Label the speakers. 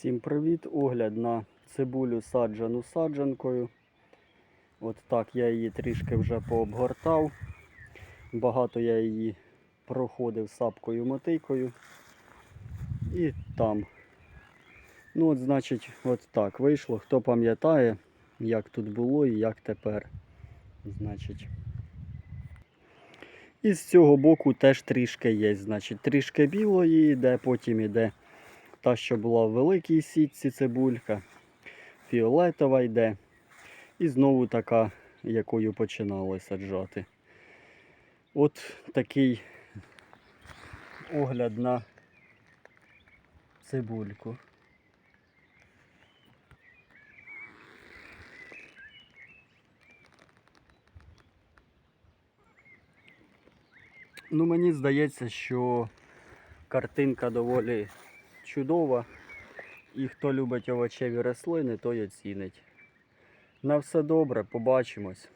Speaker 1: Всім привіт! Огляд на цибулю саджану саджанкою. От так я її трішки вже пообгортав. Багато я її проходив сапкою мотикою. І там. Ну от, значить, от так вийшло. Хто пам'ятає, як тут було і як тепер. Значить. І з цього боку теж трішки є. Значить, трішки білої йде, потім іде та, що була в великій сітці цибулька, фіолетова йде. І знову така, якою починали саджати. От такий огляд на цибульку. Ну, мені здається, що картинка доволі чудова. І хто любить овочеві рослини, той оцінить. На все добре, побачимось.